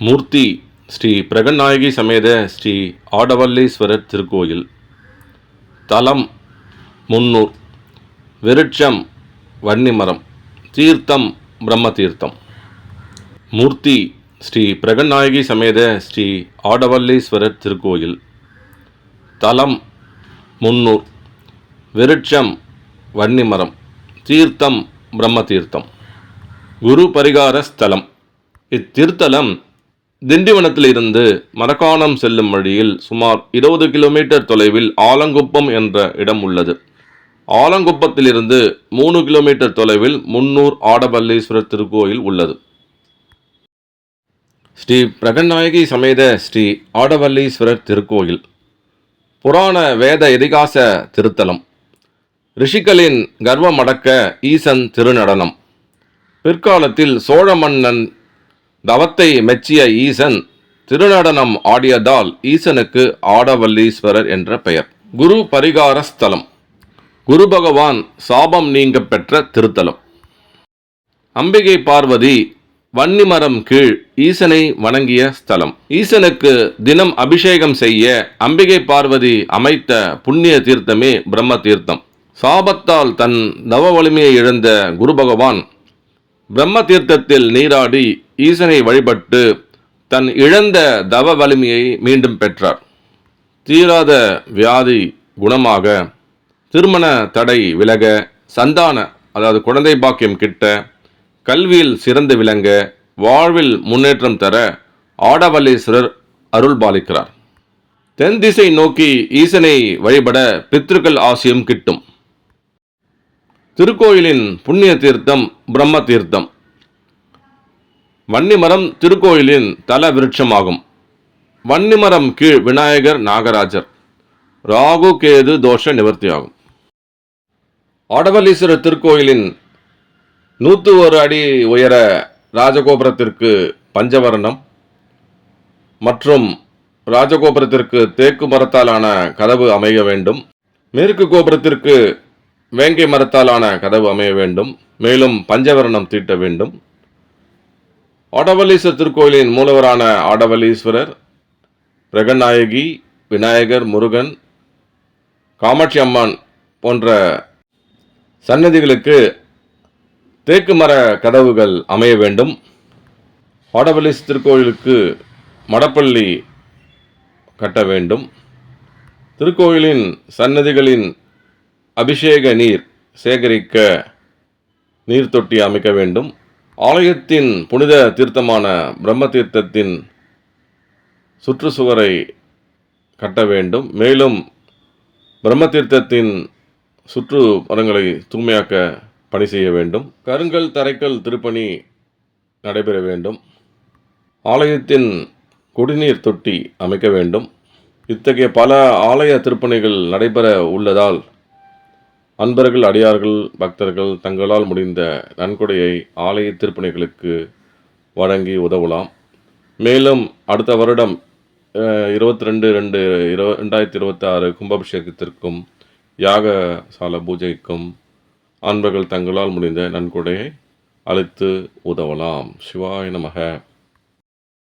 மூர்த்தி ஸ்ரீ பிரகநாயகி சமேத ஸ்ரீ ஆடவல்லீஸ்வரர் திருக்கோயில். தலம் முன்னூர். விருட்சம் வன்னிமரம். தீர்த்தம் பிரம்ம தீர்த்தம் மூர்த்தி ஸ்ரீ பிரகநாயகி சமேத ஸ்ரீ ஆடவல்லீஸ்வரர் திருக்கோயில். தலம் முன்னூர். விருட்சம் வன்னிமரம். தீர்த்தம் பிரம்ம தீர்த்தம் குரு பரிகார ஸ்தலம். இத்திருத்தலம் திண்டிவனத்திலிருந்து மரக்காணம் செல்லும் வழியில் சுமார் இருபது கிலோமீட்டர் தொலைவில் ஆலங்குப்பம் என்ற இடம் உள்ளது. ஆலங்குப்பத்திலிருந்து மூணு கிலோமீட்டர் தொலைவில் முன்னூர் ஆடபல்லீஸ்வரர் திருக்கோயில் உள்ளது. ஸ்ரீ பிரகநாயகி சமேத ஸ்ரீ ஆடவல்லீஸ்வரர் திருக்கோயில். புராண வேத இதிகாச திருத்தலம். ரிஷிகளின் கர்வமடக்க ஈசன் திருநடனம். பிற்காலத்தில் சோழ மன்னன் தவத்தை மெச்சிய ஈசன் திருநடனம் ஆடியதால் ஈசனுக்கு ஆடவல்லீஸ்வரர் என்ற பெயர். குரு பரிகார ஸ்தலம். குரு பகவான் சாபம் நீங்க பெற்ற திருத்தலம். அம்பிகை பார்வதி வன்னிமரம் கீழ் ஈசனை வணங்கிய ஸ்தலம். ஈசனுக்கு தினம் அபிஷேகம் செய்ய அம்பிகை பார்வதி அமைத்த புண்ணிய தீர்த்தமே பிரம்ம தீர்த்தம். சாபத்தால் தன் நவ வலிமையை இழந்த குரு பகவான் பிரம்ம தீர்த்தத்தில் நீராடி ஈசனை வழிபட்டு தன் இழந்த தவ வலிமையை மீண்டும் பெற்றார். தீராத வியாதி குணமாக திருமண தடை விலக சந்தான அதாவது குழந்தை பாக்கியம் கிட்ட கல்வியில் சிறந்து விளங்க வாழ்வில் முன்னேற்றம் தர ஆடவல்லீஸ்வரர் அருள் பாலிக்கிறார். தென் திசை நோக்கி ஈசனை வழிபட பித்ருக்கள் ஆசியம் கிட்டும். திருக்கோயிலின் புண்ணிய தீர்த்தம் பிரம்ம தீர்த்தம் வன்னிமரம் திருக்கோயிலின் தல விருட்சமாகும் வன்னிமரம் கீழ் விநாயகர் நாகராஜர். ராகு கேது தோஷ நிவர்த்தியாகும். ஆடவல்லீஸ்வரர் திருக்கோயிலின் நூற்று ஒரு அடி உயர ராஜகோபுரத்திற்கு பஞ்சவர்ணம் மற்றும் ராஜகோபுரத்திற்கு தேக்கு மரத்தாலான கதவு அமைய வேண்டும். மேற்கு கோபுரத்திற்கு வேங்கை மரத்தாலான கதவு அமைய வேண்டும் மேலும் பஞ்சவரணம் தீட்ட வேண்டும். ஆடவல்லீஸ்வர் திருக்கோயிலின் மூலவரான ஆடவல்லீஸ்வரர் பிரகநாயகி விநாயகர் முருகன் காமாட்சி அம்மான் போன்ற சன்னதிகளுக்கு தேக்கு மர கதவுகள் அமைய வேண்டும். ஆடவல்லீஸ் திருக்கோயிலுக்கு மடப்பள்ளி கட்ட வேண்டும். திருக்கோயிலின் சன்னதிகளின் அபிஷேக நீர் சேகரிக்க நீர் தொட்டி அமைக்க வேண்டும். ஆலயத்தின் புனித தீர்த்தமான பிரம்ம தீர்த்தத்தின் சுற்றுச்சுவரை கட்ட வேண்டும். மேலும் பிரம்ம தீர்த்தத்தின் சுற்று மரங்களை தூய்மையாக்க பணி செய்ய வேண்டும். கருங்கல் தரைக்கல் திருப்பணி நடைபெற வேண்டும். ஆலயத்தின் குடிநீர் தொட்டி அமைக்க வேண்டும். இத்தகைய பல ஆலய திருப்பணிகள் நடைபெற உள்ளதால் அன்பர்கள் அடியார்கள் பக்தர்கள் தங்களால் முடிந்த நன்கொடையை ஆலய திருப்பணிகளுக்கு வழங்கி உதவலாம். மேலும் அடுத்த வருடம் இருபத்தி ரெண்டு ரெண்டு இரு ரெண்டாயிரத்தி இருபத்தி ஆறு கும்பாபிஷேகத்திற்கும் யாகசால பூஜைக்கும் அன்பர்கள் தங்களால் முடிந்த நன்கொடையை அளித்து உதவலாம். சிவாய நமக.